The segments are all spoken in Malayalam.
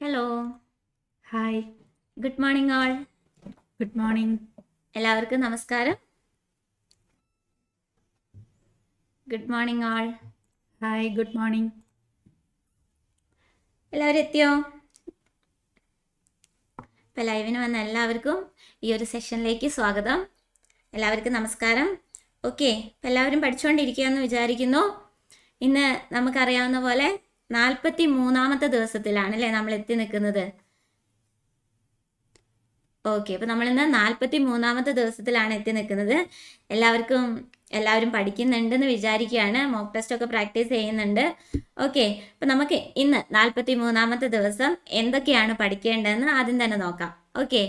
Hello hi good morning all good morning എല്ലാവർക്കും നമസ്കാരം. Good morning all hi good morning എല്ലാവരും എത്തിയോ? ഇപ്പം ലൈവിന് വന്ന എല്ലാവർക്കും ഈ ഒരു സെഷനിലേക്ക് സ്വാഗതം. എല്ലാവർക്കും നമസ്കാരം. ഓക്കെ ഇപ്പം എല്ലാവരും പഠിച്ചുകൊണ്ടിരിക്കുകയെന്ന് വിചാരിക്കുന്നു. ഇന്ന് നമുക്കറിയാവുന്ന പോലെ നാൽപ്പത്തി മൂന്നാമത്തെ ദിവസത്തിലാണ് അല്ലേ നമ്മൾ എത്തി നിൽക്കുന്നത്? ഓക്കെ അപ്പോൾ നമ്മളിന്ന് നാൽപ്പത്തി മൂന്നാമത്തെ ദിവസത്തിലാണ് എത്തി നിൽക്കുന്നത്. എല്ലാവർക്കും എല്ലാവരും പഠിക്കുന്നുണ്ടെന്ന് വിചാരിക്കുകയാണ്. മോക്ക് ടെസ്റ്റ് ഒക്കെ പ്രാക്ടീസ് ചെയ്യുന്നുണ്ട്. ഓക്കെ അപ്പം നമുക്ക് ഇന്ന് നാൽപ്പത്തി മൂന്നാമത്തെ ദിവസം എന്തൊക്കെയാണ് പഠിക്കേണ്ടതെന്ന് ആദ്യം തന്നെ നോക്കാം. ഓക്കെ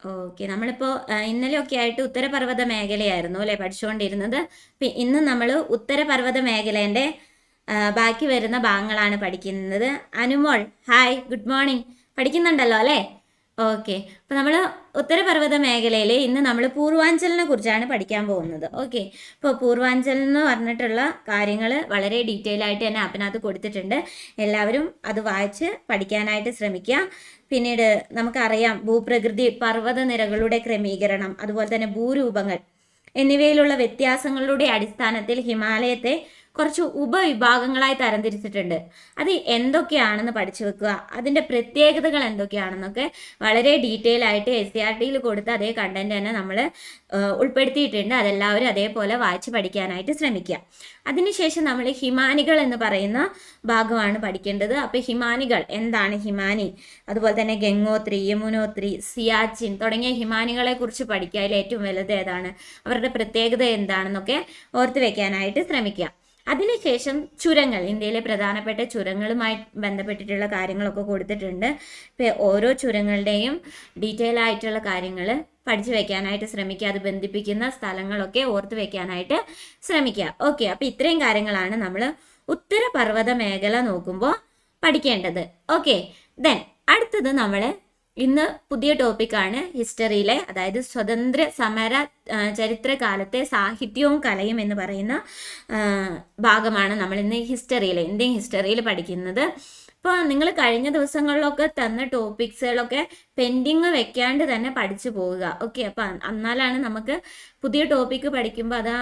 ഓക്കെ നമ്മളിപ്പോൾ ഇന്നലെയൊക്കെ ആയിട്ട് ഉത്തരപർവത മേഖലയായിരുന്നു അല്ലേ പഠിച്ചുകൊണ്ടിരുന്നത് ഇന്ന് നമ്മൾ ഉത്തരപർവത മേഖലേന്റെ ബാക്കി വരുന്ന ഭാഗങ്ങളാണ് പഠിക്കുന്നത്. Anumol hi good morning. പഠിക്കുന്നുണ്ടല്ലോ അല്ലേ? ഓക്കെ. അപ്പോൾ നമ്മൾ ഉത്തരപർവത മേഖലയിൽ ഇന്ന് നമ്മൾ പൂർവാഞ്ചലിനെ കുറിച്ചാണ് പഠിക്കാൻ പോകുന്നത്. ഓക്കെ. ഇപ്പോൾ പൂർവാഞ്ചൽ എന്ന് പറഞ്ഞിട്ടുള്ള കാര്യങ്ങൾ വളരെ ഡീറ്റെയിൽ ആയിട്ട് തന്നെ ആപ്പിനകത്ത് കൊടുത്തിട്ടുണ്ട്. എല്ലാവരും അത് വായിച്ച് പഠിക്കാനായിട്ട് ശ്രമിക്കുക പിന്നീട് നമുക്കറിയാം ഭൂപ്രകൃതി പർവത നിരകളുടെ ക്രമീകരണം അതുപോലെ തന്നെ ഭൂരൂപങ്ങൾ എന്നിവയിലുള്ള വ്യത്യാസങ്ങളുടെ അടിസ്ഥാനത്തിൽ ഹിമാലയത്തെ കുറച്ച് ഉപവിഭാഗങ്ങളായി തരംതിരിച്ചിട്ടുണ്ട്. അത് എന്തൊക്കെയാണെന്ന് പഠിച്ചു വെക്കുക. അതിന്റെ പ്രത്യേകതകൾ എന്തൊക്കെയാണെന്നൊക്കെ വളരെ ഡീറ്റെയിൽ ആയിട്ട് എസ് സി ആർ ടിയിൽ കൊടുത്ത അതേ കണ്ടന്റ് തന്നെ നമ്മൾ ഉൾപ്പെടുത്തിയിട്ടുണ്ട്. അതെല്ലാവരും അതേപോലെ വായിച്ച് പഠിക്കാനായിട്ട് ശ്രമിക്കുക. അതിനുശേഷം നമ്മൾ ഹിമാനികൾ എന്ന് പറയുന്ന ഭാഗമാണ് പഠിക്കേണ്ടത്. അപ്പോൾ ഹിമാനികൾ എന്താണ് ഹിമാനി? അതുപോലെ തന്നെ ഗംഗോത്രി യമുനോത്രി സിയാച്ചിൻ തുടങ്ങിയ ഹിമാനികളെ കുറിച്ച് പഠിക്കുക. അതിൽ ഏറ്റവും വലുത് ഏതാണ്? അവരുടെ പ്രത്യേകത എന്താണെന്നൊക്കെ ഓർത്ത് വെക്കാനായിട്ട് ശ്രമിക്കുക. അതിനുശേഷം ചുരങ്ങൾ ഇന്ത്യയിലെ പ്രധാനപ്പെട്ട ചുരങ്ങളുമായി ബന്ധപ്പെട്ടിട്ടുള്ള കാര്യങ്ങളൊക്കെ കൊടുത്തിട്ടുണ്ട്. ഇപ്പം ഓരോ ചുരങ്ങളുടെയും ഡീറ്റെയിൽ ആയിട്ടുള്ള കാര്യങ്ങൾ പഠിച്ചു വെക്കാനായിട്ട് ശ്രമിക്കുക അത് ബന്ധിപ്പിക്കുന്ന സ്ഥലങ്ങളൊക്കെ ഓർത്ത് വെക്കാനായിട്ട് ശ്രമിക്കുക. ഓക്കെ അപ്പം ഇത്രയും കാര്യങ്ങളാണ് നമ്മൾ ഉത്തരപർവത മേഖല നോക്കുമ്പോൾ പഠിക്കേണ്ടത്. ഓക്കെ ദെൻ അടുത്തത് നമ്മൾ ഇന്ന് പുതിയ ടോപ്പിക്കാണ് ഹിസ്റ്ററിയിലെ അതായത് സ്വതന്ത്ര സമര ചരിത്രകാലത്തെ സാഹിത്യവും കലയും എന്ന് പറയുന്ന ഭാഗമാണ് നമ്മൾ ഇന്ന് ഹിസ്റ്ററിയിൽ ഇന്ത്യൻ ഹിസ്റ്ററിയിൽ പഠിക്കുന്നത്. ഇപ്പോൾ നിങ്ങൾ കഴിഞ്ഞ ദിവസങ്ങളിലൊക്കെ തന്ന ടോപ്പിക്സുകളൊക്കെ പെൻഡിങ് വെക്കാണ്ട് തന്നെ പഠിച്ചു പോവുക. ഓക്കെ അപ്പം എന്നാലാണ് നമുക്ക് പുതിയ ടോപ്പിക്ക് പഠിക്കുമ്പോൾ അത്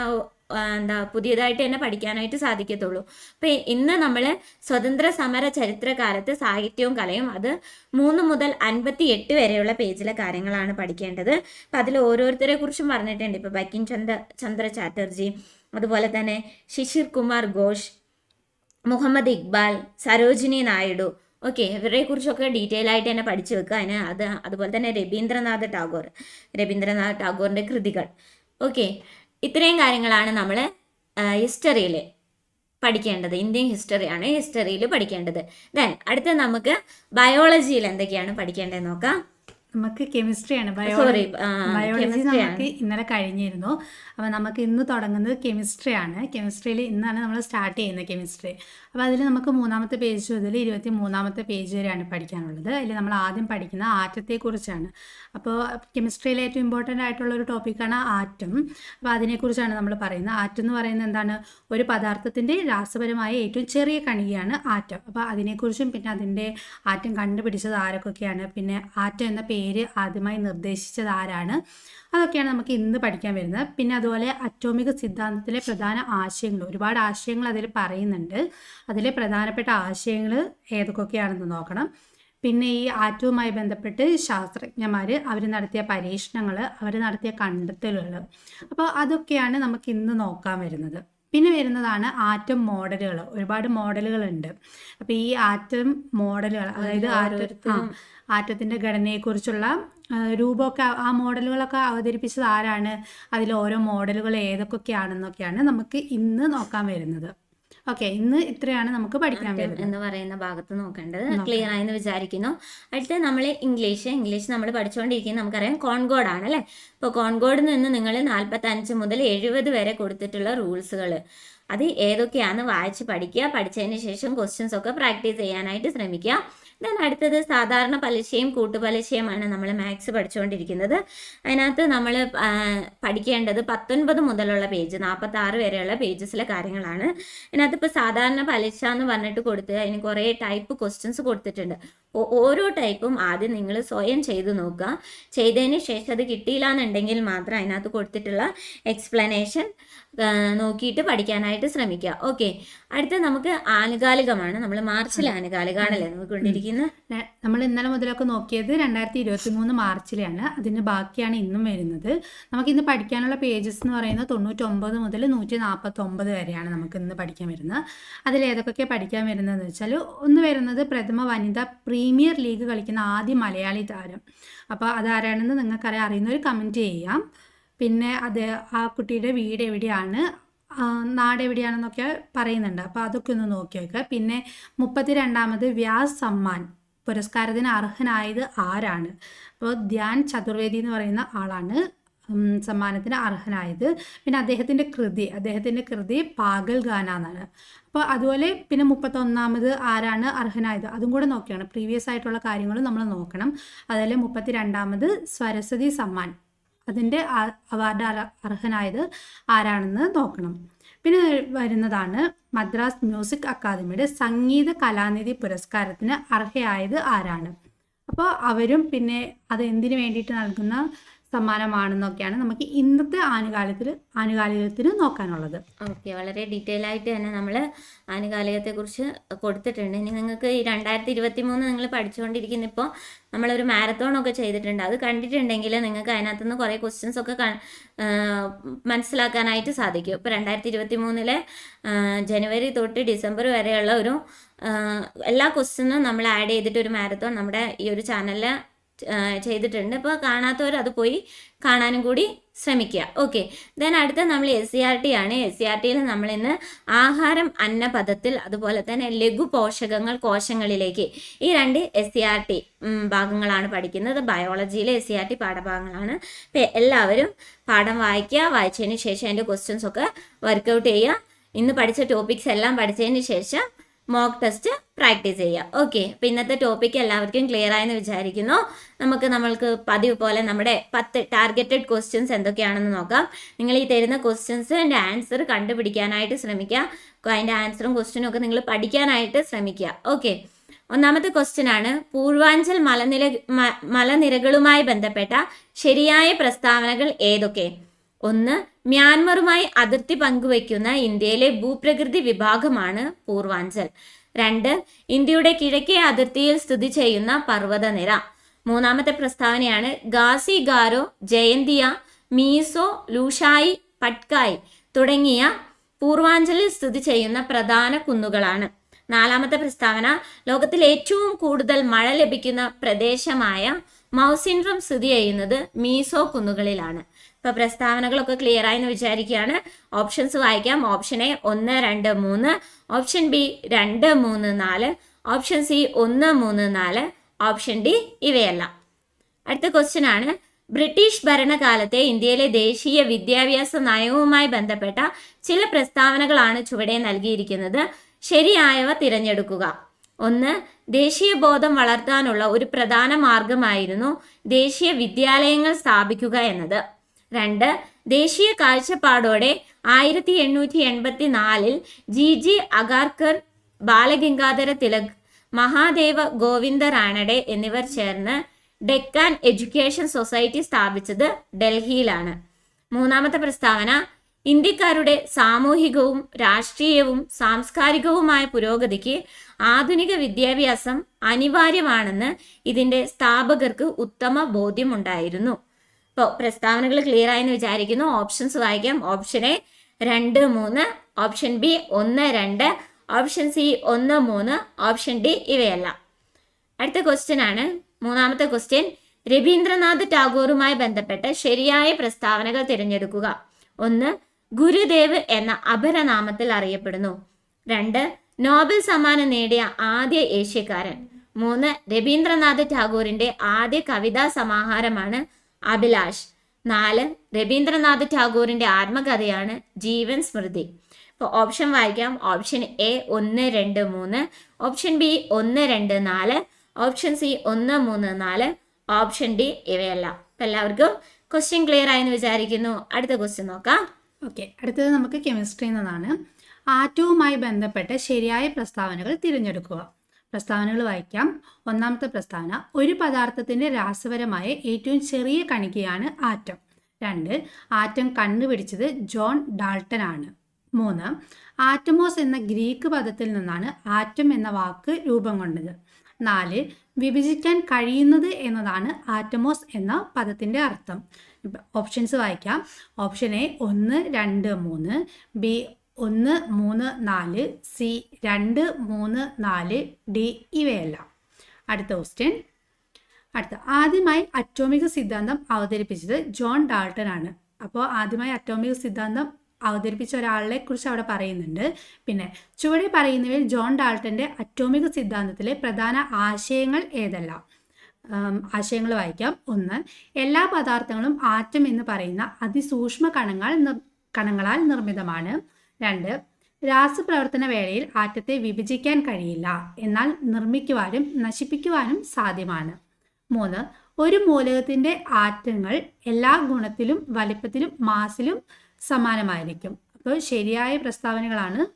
എന്താ പുതിയതായിട്ട് തന്നെ പഠിക്കാനായിട്ട് സാധിക്കത്തുള്ളൂ. അപ്പം ഇന്ന് നമ്മൾ സ്വതന്ത്ര സമര ചരിത്രകാലത്ത് സാഹിത്യവും കലയും അത് മൂന്ന് മുതൽ അൻപത്തി എട്ട് വരെയുള്ള പേജിലെ കാര്യങ്ങളാണ് പഠിക്കേണ്ടത്. അപ്പം അതിൽ ഓരോരുത്തരെ കുറിച്ചും പറഞ്ഞിട്ടുണ്ട്. ഇപ്പൊ ബക്കിം ചന്ദ്ര ചന്ദ്ര ചാറ്റർജി അതുപോലെ തന്നെ ശിശിർ കുമാർ ഘോഷ് മുഹമ്മദ് ഇക്ബാൽ സരോജിനി നായിഡു ഓക്കെ ഇവരെ കുറിച്ചൊക്കെ ഡീറ്റെയിൽ ആയിട്ട് തന്നെ പഠിച്ചു വെക്കുക. അതിന് അത് അതുപോലെ തന്നെ രവീന്ദ്രനാഥ് ടാഗോർ രവീന്ദ്രനാഥ് ടാഗോറിന്റെ കൃതികൾ. ഓക്കെ ഇത്രയും കാര്യങ്ങളാണ് നമ്മൾ ഹിസ്റ്ററിയിൽ പഠിക്കേണ്ടത്. ഇന്ത്യൻ ഹിസ്റ്ററിയാണ് ഹിസ്റ്ററിയിൽ പഠിക്കേണ്ടത്. ദെൻ അടുത്ത നമുക്ക് ബയോളജിയിൽ എന്തൊക്കെയാണ് പഠിക്കേണ്ടത് നോക്കാം. നമുക്ക് കെമിസ്ട്രിയാണ് ബയോളജി ബയോളജി നമുക്ക് ഇന്നലെ കഴിഞ്ഞിരുന്നു. അപ്പോൾ നമുക്ക് ഇന്ന് തുടങ്ങുന്നത് കെമിസ്ട്രിയാണ് കെമിസ്ട്രിയിൽ ഇന്നാണ് നമ്മൾ സ്റ്റാർട്ട് ചെയ്യുന്നത് കെമിസ്ട്രി അപ്പോൾ അതിൽ നമുക്ക് മൂന്നാമത്തെ പേജ് മുതൽ ഇരുപത്തി മൂന്നാമത്തെ പേജ് വരെയാണ് പഠിക്കാനുള്ളത്. അതിൽ നമ്മൾ ആദ്യം പഠിക്കുന്ന ആറ്റത്തെക്കുറിച്ചാണ് അപ്പോൾ കെമിസ്ട്രിയിലെ ഏറ്റവും ഇമ്പോർട്ടന്റ് ആയിട്ടുള്ള ഒരു ടോപ്പിക്കാണ് ആറ്റം. അപ്പോൾ അതിനെക്കുറിച്ചാണ് നമ്മൾ പറയുന്നത്. ആറ്റം എന്ന് പറയുന്നത് എന്താണ്? ഒരു പദാർത്ഥത്തിന്റെ രാസപരമായ ഏറ്റവും ചെറിയ കണികയാണ് ആറ്റം. അപ്പോൾ അതിനെക്കുറിച്ചും പിന്നെ അതിന്റെ ആറ്റം കണ്ടുപിടിച്ചത് ആരൊക്കെയാണ്? പിന്നെ ആറ്റം എന്ന പേര് ആദ്യമായി നിർദ്ദേശിച്ചത് ആരാണ്? അതൊക്കെയാണ് നമുക്ക് ഇന്ന് പഠിക്കാൻ വരുന്നത്. പിന്നെ അതുപോലെ അറ്റോമിക് സിദ്ധാന്തത്തിലെ പ്രധാന ആശയങ്ങൾ. ഒരുപാട് ആശയങ്ങൾ അതിൽ പറയുന്നുണ്ട്. അതിലെ പ്രധാനപ്പെട്ട ആശയങ്ങൾ ഏതൊക്കെയാണെന്ന് നോക്കണം. പിന്നെ ഈ ആറ്റവുമായി ബന്ധപ്പെട്ട് ശാസ്ത്രജ്ഞന്മാർ അവർ നടത്തിയ പരീക്ഷണങ്ങൾ അവർ നടത്തിയ കണ്ടെത്തലുകൾ അപ്പോൾ അതൊക്കെയാണ് നമുക്ക് ഇന്ന് നോക്കാൻ വരുന്നത്. പിന്നെ വരുന്നതാണ് ആറ്റം മോഡലുകൾ. ഒരുപാട് മോഡലുകളുണ്ട്. അപ്പോൾ ഈ ആറ്റം മോഡലുകൾ അതായത് ആറ്റം ആറ്റത്തിന്റെ ആറ്റത്തിന്റെ ഘടനയെക്കുറിച്ചുള്ള രൂപമൊക്കെ ആ മോഡലുകളൊക്കെ അവതരിപ്പിച്ചത് ആരാണ്? അതിൽ ഓരോ മോഡലുകൾ ഏതൊക്കെയാണെന്നൊക്കെയാണ് നമുക്ക് ഇന്ന് നോക്കാൻ വരുന്നത്. ഓക്കെ ഇന്ന് ഇത്രയാണ് നമുക്ക് പഠിക്കാൻ വരുന്നത് എന്ന് പറയുന്ന ഭാഗത്ത് നോക്കേണ്ടത്. ക്ലിയർ ആയെന്ന് വിചാരിക്കുന്നു. അടുത്ത നമ്മൾ ഇംഗ്ലീഷ് ഇംഗ്ലീഷ് നമ്മൾ പഠിച്ചുകൊണ്ടിരിക്കുന്നത് നമുക്കറിയാം കോൺകോഡ് ആണ് അല്ലേ? ഇപ്പോൾ കോൺകോഡിൽ നിന്ന് നിങ്ങൾ നാൽപ്പത്തി അഞ്ച് മുതൽ എഴുപത് വരെ കൊടുത്തിട്ടുള്ള റൂൾസുകൾ അത് ഏതൊക്കെയാണെന്ന് വായിച്ച് പഠിക്കുക. പഠിച്ചതിന് ശേഷം ക്വസ്റ്റ്യൻസ് ഒക്കെ പ്രാക്ടീസ് ചെയ്യാനായിട്ട് ശ്രമിക്കുക. ദെൻ അടുത്തത് സാധാരണ പലിശയും കൂട്ടുപലിശയുമാണ് നമ്മൾ മാത്സ് പഠിച്ചുകൊണ്ടിരിക്കുന്നത് അതിനകത്ത് നമ്മൾ പഠിക്കേണ്ടത് പത്തൊൻപത് മുതലുള്ള പേജ് നാൽപ്പത്തി ആറ് വരെയുള്ള പേജസിലെ കാര്യങ്ങളാണ്. അതിനകത്ത് ഇപ്പോൾ സാധാരണ പലിശ എന്ന് പറഞ്ഞിട്ട് കൊടുത്ത് അതിന് കുറേ ടൈപ്പ് ക്വസ്റ്റ്യൻസ് കൊടുത്തിട്ടുണ്ട്. ഓരോ ടൈപ്പും ആദ്യം നിങ്ങൾ സ്വയം ചെയ്ത് നോക്കുക. ചെയ്തതിന് ശേഷം അത് കിട്ടിയില്ല എന്നുണ്ടെങ്കിൽ മാത്രം അതിനകത്ത് കൊടുത്തിട്ടുള്ള എക്സ്പ്ലനേഷൻ നോക്കിയിട്ട് പഠിക്കാനായിട്ട് ശ്രമിക്കുക. ഓക്കെ അടുത്ത നമുക്ക് ആനുകാലികമാണ്. നമ്മൾ മാർച്ചിലെ ആനുകാലികമാണല്ലേ നമുക്ക് കൊണ്ടിരിക്കുന്നത്? നമ്മൾ ഇന്നലെ മുതലൊക്കെ നോക്കിയത് രണ്ടായിരത്തി ഇരുപത്തി മൂന്ന് മാർച്ചിലെയാണ്. അതിന് ബാക്കിയാണ് ഇന്നും വരുന്നത്. നമുക്ക് ഇന്ന് പഠിക്കാനുള്ള പേജസ് എന്ന് പറയുന്നത് തൊണ്ണൂറ്റൊമ്പത് മുതൽ നൂറ്റി നാൽപ്പത്തി ഒമ്പത് വരെയാണ് നമുക്ക് ഇന്ന് പഠിക്കാൻ വരുന്നത്. അതിൽ ഏതൊക്കെ പഠിക്കാൻ വരുന്നതെന്ന് വെച്ചാൽ ഒന്ന് വരുന്നത് പ്രഥമ വനിത പ്രീമിയർ ലീഗ് കളിക്കുന്ന ആദ്യ മലയാളി താരം. അപ്പോൾ അതാരാണെന്ന് നിങ്ങൾക്കറിയാം. അറിയുന്നവർ കമന്റ് ചെയ്യാം. പിന്നെ അത് ആ കുട്ടിയുടെ വീട് എവിടെയാണ്? നാട് എവിടെയാണെന്നൊക്കെ പറയുന്നുണ്ട്. അപ്പോൾ അതൊക്കെ ഒന്ന് നോക്കി വെക്കുക പിന്നെ മുപ്പത്തി രണ്ടാമത് വ്യാസ് സമ്മാൻ. പുരസ്കാരത്തിന് അർഹനായത് ആരാണ്? അപ്പോൾ ധ്യാൻ ചതുർവേദി എന്ന് പറയുന്ന ആളാണ്. സമ്മാനത്തിന് അർഹനായത്. പിന്നെ അദ്ദേഹത്തിന്റെ കൃതി. അദ്ദേഹത്തിന്റെ കൃതി പാഗൽ ഗാന എന്നാണ്. അപ്പോൾ അതുപോലെ പിന്നെ മുപ്പത്തൊന്നാമത് ആരാണ് അർഹനായത്? അതും കൂടെ നോക്കിയാണ്. പ്രീവിയസ് ആയിട്ടുള്ള കാര്യങ്ങളും നമ്മൾ നോക്കണം. അതുപോലെ മുപ്പത്തി രണ്ടാമത് സരസ്വതി സമ്മാൻ. അതിന്റെ അവാർഡ് അർഹനായത് ആരാണെന്ന് നോക്കണം. പിന്നെ വരുന്നതാണ് മദ്രാസ് മ്യൂസിക് അക്കാദമിയുടെ സംഗീത കലാനിധി പുരസ്കാരത്തിന് അർഹയായത് ആരാണ്? അപ്പോൾ അവരും പിന്നെ അത് എന്തിനു വേണ്ടിയിട്ട് നൽകുന്ന സമ്മാനമാണെന്നൊക്കെയാണ് നമുക്ക് ഇന്നത്തെ ആനുകാലികത്തിൽ ആനുകാലികത്തിന് നോക്കാനുള്ളത്. ഓക്കെ വളരെ ഡീറ്റെയിൽ ആയിട്ട് തന്നെ നമ്മൾ ആനുകാലികത്തെ കുറിച്ച് കൊടുത്തിട്ടുണ്ട്. ഇനി നിങ്ങൾക്ക് ഈ രണ്ടായിരത്തി ഇരുപത്തി മൂന്ന് നിങ്ങൾ പഠിച്ചുകൊണ്ടിരിക്കുന്ന ഇപ്പോൾ നമ്മളൊരു മാരത്തോൺ ഒക്കെ ചെയ്തിട്ടുണ്ട്. അത് കണ്ടിട്ടുണ്ടെങ്കിൽ നിങ്ങൾക്ക് അതിനകത്ത് നിന്ന് കുറേ ക്വസ്റ്റ്യൻസ് ഒക്കെ മനസ്സിലാക്കാനായിട്ട് സാധിക്കും. ഇപ്പോൾ രണ്ടായിരത്തി ഇരുപത്തി മൂന്നിലെ ജനുവരി തൊട്ട് ഡിസംബർ വരെയുള്ള ഒരു എല്ലാ ക്വസ്റ്റ്യനും നമ്മൾ ആഡ് ചെയ്തിട്ട് ഒരു മാരത്തോൺ നമ്മുടെ ഈ ഒരു ചാനലിൽ ചെയ്തിട്ടുണ്ട്. അപ്പോൾ കാണാത്തവർ അത് പോയി കാണാനും കൂടി ശ്രമിക്കുക. ഓക്കെ ദെൻ അടുത്ത നമ്മൾ എസ് സി ആർ ടി ആണ്. എസ് സി ആർ ടിയിൽ നമ്മൾ ഇന്ന് ആഹാരം അന്നപഥത്തിൽ അതുപോലെ തന്നെ ലഘു പോഷകങ്ങൾ കോശങ്ങളിലേക്ക് ഈ രണ്ട് എസ് സി ആർ ടി ഭാഗങ്ങളാണ് പഠിക്കുന്നത്. ബയോളജിയിലെ എസ് സി ആർ ടി പാഠഭാഗങ്ങളാണ്. അപ്പം എല്ലാവരും പാഠം വായിക്കുക. വായിച്ചതിന് ശേഷം അതിന്റെ ക്വസ്റ്റ്യൻസ് ഒക്കെ വർക്കൗട്ട് ചെയ്യുക. ഇന്ന് പഠിച്ച ടോപ്പിക്സ് എല്ലാം പഠിച്ചതിന് ശേഷം മോക്ക് ടെസ്റ്റ് പ്രാക്ടീസ് ചെയ്യുക ഓക്കെ അപ്പോൾ ഇന്നത്തെ ടോപ്പിക്ക് എല്ലാവർക്കും ക്ലിയർ ആയെന്ന് വിചാരിക്കുന്നു. നമുക്ക് നമ്മൾക്ക് പതിവ് പോലെ നമ്മുടെ പത്ത് ടാർഗറ്റഡ് ക്വസ്റ്റ്യൻസ് എന്തൊക്കെയാണെന്ന് നോക്കാം. നിങ്ങൾ ഈ തരുന്ന ക്വസ്റ്റ്യൻസിന്റെ ആൻസർ കണ്ടുപിടിക്കാനായിട്ട് ശ്രമിക്കുക. അതിന്റെ ആൻസറും ക്വസ്റ്റ്യനും ഒക്കെ നിങ്ങൾ പഠിക്കാനായിട്ട് ശ്രമിക്കുക. ഓക്കെ ഒന്നാമത്തെ ക്വസ്റ്റ്യൻ ആണ് പൂർവാഞ്ചൽ മലനിര മലനിരകളുമായി ബന്ധപ്പെട്ട ശരിയായ പ്രസ്താവനകൾ ഏതൊക്കെ? ഒന്ന് മ്യാൻമറുമായി അതിർത്തി പങ്കുവയ്ക്കുന്ന ഇന്ത്യയിലെ ഭൂപ്രകൃതി വിഭാഗമാണ് പൂർവാഞ്ചൽ. രണ്ട് ഇന്ത്യയുടെ കിഴക്കേ അതിർത്തിയിൽ സ്ഥിതി ചെയ്യുന്ന പർവതനിര. മൂന്നാമത്തെ പ്രസ്താവനയാണ് ഗാസി ഗാരോ ജയന്തിയ മീസോ ലൂഷായി പട്കായ് തുടങ്ങിയ പൂർവാഞ്ചലിൽ സ്ഥിതി ചെയ്യുന്ന പ്രധാന കുന്നുകളാണ്. നാലാമത്തെ പ്രസ്താവന ലോകത്തിൽ ഏറ്റവും കൂടുതൽ മഴ ലഭിക്കുന്ന പ്രദേശമായ മൗസിൻഡ്രം സ്ഥിതി ചെയ്യുന്നത് മീസോ കുന്നുകളിലാണ്. ഇപ്പൊ പ്രസ്താവനകളൊക്കെ ക്ലിയർ ആയെന്ന് വിചാരിക്കുകയാണ്. ഓപ്ഷൻസ് വായിക്കാം. ഓപ്ഷൻ എ ഒന്ന് രണ്ട് മൂന്ന്. ഓപ്ഷൻ ബി രണ്ട് മൂന്ന് നാല്. ഓപ്ഷൻ സി ഒന്ന് മൂന്ന് നാല്. ഓപ്ഷൻ ഡി ഇവയല്ല. അടുത്ത ക്വസ്റ്റ്യൻ ആണ്. ബ്രിട്ടീഷ് ഭരണകാലത്തെ ഇന്ത്യയിലെ ദേശീയ വിദ്യാഭ്യാസ നയവുമായി ബന്ധപ്പെട്ട ചില പ്രസ്താവനകളാണ് ചുവടെ നൽകിയിരിക്കുന്നത്. ശരിയായവ തിരഞ്ഞെടുക്കുക. ഒന്ന് ദേശീയ ബോധം വളർത്താനുള്ള ഒരു പ്രധാന മാർഗമായിരുന്നു ദേശീയ വിദ്യാലയങ്ങൾ സ്ഥാപിക്കുക എന്നത്. രണ്ട് ദേശീയ കാഴ്ചപ്പാടോടെ ആയിരത്തി എണ്ണൂറ്റി എൺപത്തി നാലിൽ ജി ജി അഗാർക്കർ ബാലഗംഗാധര തിലക് മഹാദേവ ഗോവിന്ദ റാണഡെ എന്നിവർ ചേർന്ന് ഡെക്കാൻ എഡ്യൂക്കേഷൻ സൊസൈറ്റി സ്ഥാപിച്ചത് ഡൽഹിയിലാണ്. മൂന്നാമത്തെ പ്രസ്താവന ഇന്ത്യക്കാരുടെ സാമൂഹികവും രാഷ്ട്രീയവും സാംസ്കാരികവുമായ പുരോഗതിക്ക് ആധുനിക വിദ്യാഭ്യാസം അനിവാര്യമാണെന്ന് ഇതിന്റെ സ്ഥാപകർക്ക് ഉത്തമ ബോധ്യമുണ്ടായിരുന്നു. ഇപ്പോൾ പ്രസ്താവനകൾ ക്ലിയർ ആയെന്ന് വിചാരിക്കുന്നു. ഓപ്ഷൻസ് വായിക്കാം. ഓപ്ഷൻ എ രണ്ട് മൂന്ന് ഓപ്ഷൻ ബി ഒന്ന് രണ്ട് ഓപ്ഷൻ സി ഒന്ന് മൂന്ന് ഓപ്ഷൻ ഡി ഇവയല്ല. അടുത്ത ക്വസ്റ്റ്യൻ ആണ്. മൂന്നാമത്തെ ക്വസ്റ്റ്യൻ രവീന്ദ്രനാഥ് ടാഗോറുമായി ബന്ധപ്പെട്ട് ശരിയായ പ്രസ്താവനകൾ തിരഞ്ഞെടുക്കുക. ഒന്ന് ഗുരുദേവ് എന്ന അപരനാമത്തിൽ അറിയപ്പെടുന്നു. രണ്ട് നോബൽ സമ്മാനം നേടിയ ആദ്യ ഏഷ്യക്കാരൻ. മൂന്ന് രവീന്ദ്രനാഥ് ടാഗോറിന്റെ ആദ്യ കവിതാ സമാഹാരമാണ് അഭിലാഷ്. നാല് രവീന്ദ്രനാഥ് ടാഗോറിന്റെ ആത്മകഥയാണ് ജീവൻ സ്മൃതി. അപ്പോൾ ഓപ്ഷൻ വായിക്കാം. ഓപ്ഷൻ എ ഒന്ന് രണ്ട് മൂന്ന്. ഓപ്ഷൻ ബി ഒന്ന് രണ്ട് നാല്. ഓപ്ഷൻ സി ഒന്ന് മൂന്ന് നാല്. ഓപ്ഷൻ ഡി ഇവയല്ല. അപ്പം എല്ലാവർക്കും ക്വസ്റ്റ്യൻ ക്ലിയർ ആയെന്ന് വിചാരിക്കുന്നു. അടുത്ത ക്വസ്റ്റ്യൻ നോക്കാം. ഓക്കെ അടുത്തത് നമുക്ക് കെമിസ്ട്രിയിൽ നിന്നാണ്. ആറ്റവുമായി ബന്ധപ്പെട്ട ശരിയായ പ്രസ്താവനകൾ തിരഞ്ഞെടുക്കുക. പ്രസ്താവനകൾ വായിക്കാം. ഒന്നാമത്തെ പ്രസ്താവന ഒരു പദാർത്ഥത്തിന്റെ രാസപരമായ ഏറ്റവും ചെറിയ കണികയാണ് ആറ്റം. രണ്ട് ആറ്റം കണ്ടുപിടിച്ചത് ജോൺ ഡാൾട്ടൻ ആണ്. മൂന്ന് ആറ്റമോസ് എന്ന ഗ്രീക്ക് പദത്തിൽ നിന്നാണ് ആറ്റം എന്ന വാക്ക് രൂപം കൊണ്ടത്. നാല് വിഭജിക്കാൻ കഴിയുന്നത് എന്നതാണ് ആറ്റമോസ് എന്ന പദത്തിന്റെ അർത്ഥം. ഓപ്ഷൻസ് വായിക്കാം. ഓപ്ഷൻ എ ഒന്ന് രണ്ട് മൂന്ന്. ബി ഒന്ന് മൂന്ന് നാല് സി രണ്ട് മൂന്ന് നാല് ഡി ഇവയല്ല. അടുത്ത ക്വസ്റ്റ്യൻ അടുത്ത. ആദ്യമായി അറ്റോമിക സിദ്ധാന്തം അവതരിപ്പിച്ചത് ജോൺ ഡാൾട്ടൺ ആണ്. അപ്പോൾ ആദ്യമായി അറ്റോമിക സിദ്ധാന്തം അവതരിപ്പിച്ച ഒരാളെ കുറിച്ച് അവിടെ പറയുന്നുണ്ട്. പിന്നെ ചുവടെ പറയുന്നവയിൽ ജോൺ ഡാൾട്ടന്റെ അറ്റോമിക സിദ്ധാന്തത്തിലെ പ്രധാന ആശയങ്ങൾ ഏതെല്ലാം? ആശയങ്ങൾ വായിക്കാം. ഒന്ന് എല്ലാ പദാർത്ഥങ്ങളും ആറ്റം എന്ന് പറയുന്ന അതിസൂക്ഷ്മ കണങ്ങൾ കണങ്ങളാൽ നിർമ്മിതമാണ്. രണ്ട് രാസപ്രവർത്തന വേളയിൽ ആറ്റത്തെ വിഭജിക്കാൻ കഴിയില്ല. എന്നാൽ നിർമ്മിക്കുവാനും നശിപ്പിക്കുവാനും സാധ്യമാണ്. മൂന്ന് ഒരു മൂലകത്തിന്റെ ആറ്റങ്ങൾ എല്ലാ ഗുണത്തിലും വലിപ്പത്തിലും മാസിലും സമാനമായിരിക്കും. അപ്പോൾ ശരിയായ പ്രസ്താവനകളാണ്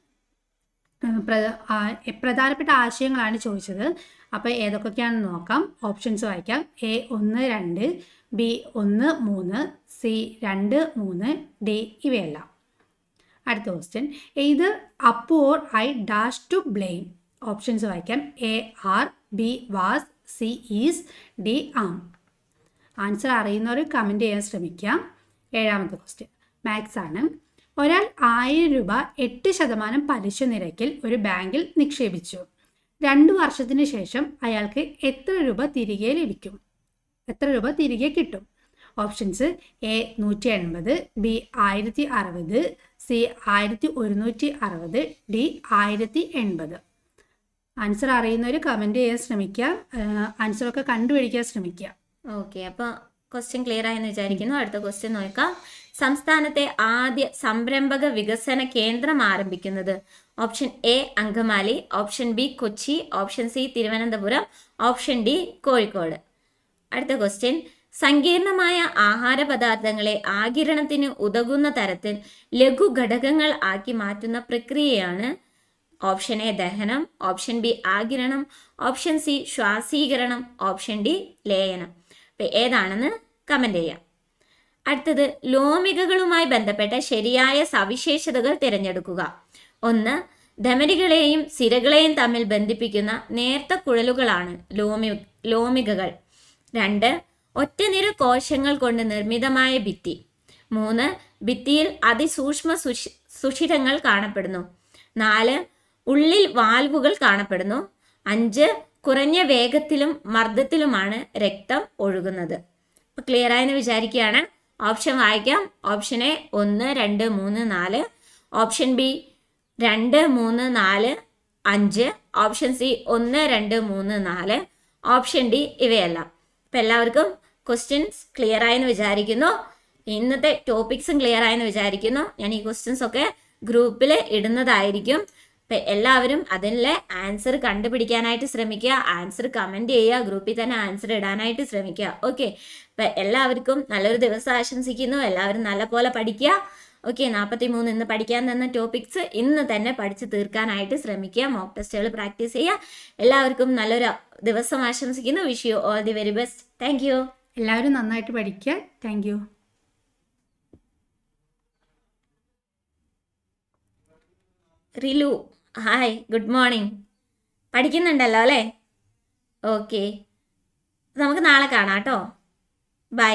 പ്രധാനപ്പെട്ട ആശയങ്ങളാണ് ചോദിച്ചത്. അപ്പോൾ ഏതൊക്കെയാണെന്ന് നോക്കാം. ഓപ്ഷൻസ് വായിക്കാം. എ ഒന്ന് രണ്ട് ബി ഒന്ന് മൂന്ന് സി രണ്ട് മൂന്ന് ഡി ഇവയെല്ലാം. അടുത്ത ക്വസ്റ്റ്യൻ ഇത് up or I dash to blame options വായിക്കാം. A are B was C is D am answer അറിയുന്നവർ കമന്റ് ചെയ്യാൻ ശ്രമിക്കാം. ഏഴാമത്തെ ക്വസ്റ്റ്യൻ മാത്സ് ആണ്. ഒരാൾ ആയിരം രൂപ എട്ട് ശതമാനം പലിശ നിരക്കിൽ ഒരു ബാങ്കിൽ നിക്ഷേപിച്ചു. രണ്ട് വർഷത്തിന് ശേഷം അയാൾക്ക് എത്ര രൂപ തിരികെ ലഭിക്കും? എത്ര രൂപ തിരികെ കിട്ടും? ഓപ്ഷൻസ് എ നൂറ്റി എൺപത് ബി ആയിരത്തി അറുപത് സി ആയിരത്തി ഒരുന്നൂറ്റി അറുപത് ഡി ആയിരത്തി എൺപത് ആൻസർ അറിയുന്നവർ കമന്റ് ചെയ്യാൻ ശ്രമിക്കുക. ആൻസറൊക്കെ കണ്ടുപിടിക്കാൻ ശ്രമിക്കുക. ഓക്കെ അപ്പോൾ ക്വസ്റ്റ്യൻ ക്ലിയർ ആയെന്ന് വിചാരിക്കുന്നു. അടുത്ത ക്വസ്റ്റ്യൻ നോക്കാം. സംസ്ഥാനത്തെ ആദ്യ സംരംഭക വികസന കേന്ദ്രം ആരംഭിക്കുന്നത്? Option A Angamaly. Option B Kochi. Option C Thiruvananthapuram. Option D Kozhikode. അടുത്ത ക്വസ്റ്റ്യൻ സങ്കീർണമായ ആഹാര പദാർത്ഥങ്ങളെ ആകിരണത്തിന് ഉതകുന്ന തരത്തിൽ ലഘു ഘടകങ്ങൾ ആക്കി മാറ്റുന്ന പ്രക്രിയയാണ് ഓപ്ഷൻ എ ദഹനം ഓപ്ഷൻ ബി ആകിരണം ഓപ്ഷൻ സി ശ്വാസീകരണം ഓപ്ഷൻ ഡി ലേയനം. അപ്പം ഏതാണെന്ന് കമന്റ് ചെയ്യാം. അടുത്തത് ലോമികകളുമായി ബന്ധപ്പെട്ട ശരിയായ സവിശേഷതകൾ തിരഞ്ഞെടുക്കുക. ഒന്ന് ധമനികളെയും സിരകളെയും തമ്മിൽ ബന്ധിപ്പിക്കുന്ന നേർത്ത കുഴലുകളാണ് ലോമി ലോമികകൾ. രണ്ട് ഒറ്റനിര കോശങ്ങൾ കൊണ്ട് നിർമ്മിതമായ ഭിത്തി. മൂന്ന് ഭിത്തിയിൽ അതിസൂക്ഷ്മ സുഷി സുഷിരങ്ങൾ കാണപ്പെടുന്നു. നാല് ഉള്ളിൽ വാൽവുകൾ കാണപ്പെടുന്നു. അഞ്ച് കുറഞ്ഞ വേഗത്തിലും മർദ്ദത്തിലുമാണ് രക്തം ഒഴുകുന്നത്. ക്ലിയർ ആയെന്ന് വിചാരിക്കുകയാണ്. ഓപ്ഷൻ വായിക്കാം. ഓപ്ഷൻ എ ഒന്ന് രണ്ട് മൂന്ന് നാല്. ഓപ്ഷൻ ബി രണ്ട് മൂന്ന് നാല് അഞ്ച്. ഓപ്ഷൻ സി ഒന്ന് രണ്ട് മൂന്ന് നാല്. ഓപ്ഷൻ ഡി ഇവയെല്ലാം. അപ്പം എല്ലാവർക്കും ക്വസ്റ്റ്യൻസ് ക്ലിയർ ആയെന്ന് വിചാരിക്കുന്നു. ഇന്നത്തെ ടോപ്പിക്സും ക്ലിയർ ആയെന്ന് വിചാരിക്കുന്നു. ഞാൻ ഈ ക്വസ്റ്റ്യൻസ് ഒക്കെ ഗ്രൂപ്പിൽ ഇടുന്നതായിരിക്കും. അപ്പം എല്ലാവരും അതിലെ ആൻസർ കണ്ടുപിടിക്കാനായിട്ട് ശ്രമിക്കുക. ആൻസർ കമന്റ് ചെയ്യുക. ഗ്രൂപ്പിൽ തന്നെ ആൻസർ ഇടാനായിട്ട് ശ്രമിക്കുക. ഓക്കെ അപ്പം എല്ലാവർക്കും നല്ലൊരു ദിവസം ആശംസിക്കുന്നു. എല്ലാവരും നല്ലപോലെ പഠിക്കുക. ഓക്കെ നാൽപ്പത്തി മൂന്ന് ഇന്ന് പഠിക്കാൻ തന്ന ടോപ്പിക്സ് ഇന്ന് തന്നെ പഠിച്ചു തീർക്കാനായിട്ട് ശ്രമിക്കുക മോക്ക് ടെസ്റ്റുകൾ പ്രാക്ടീസ് ചെയ്യുക എല്ലാവർക്കും നല്ലൊരു ദിവസം ആശംസിക്കുന്നു. Wish you all the very best thank you എല്ലാവരും നന്നായിട്ട് പഠിക്കുക. Thank you Rilu hi good morning പഠിക്കുന്നുണ്ടല്ലോ അല്ലേ? ഓക്കെ നമുക്ക് നാളെ കാണാം കേട്ടോ. ബൈ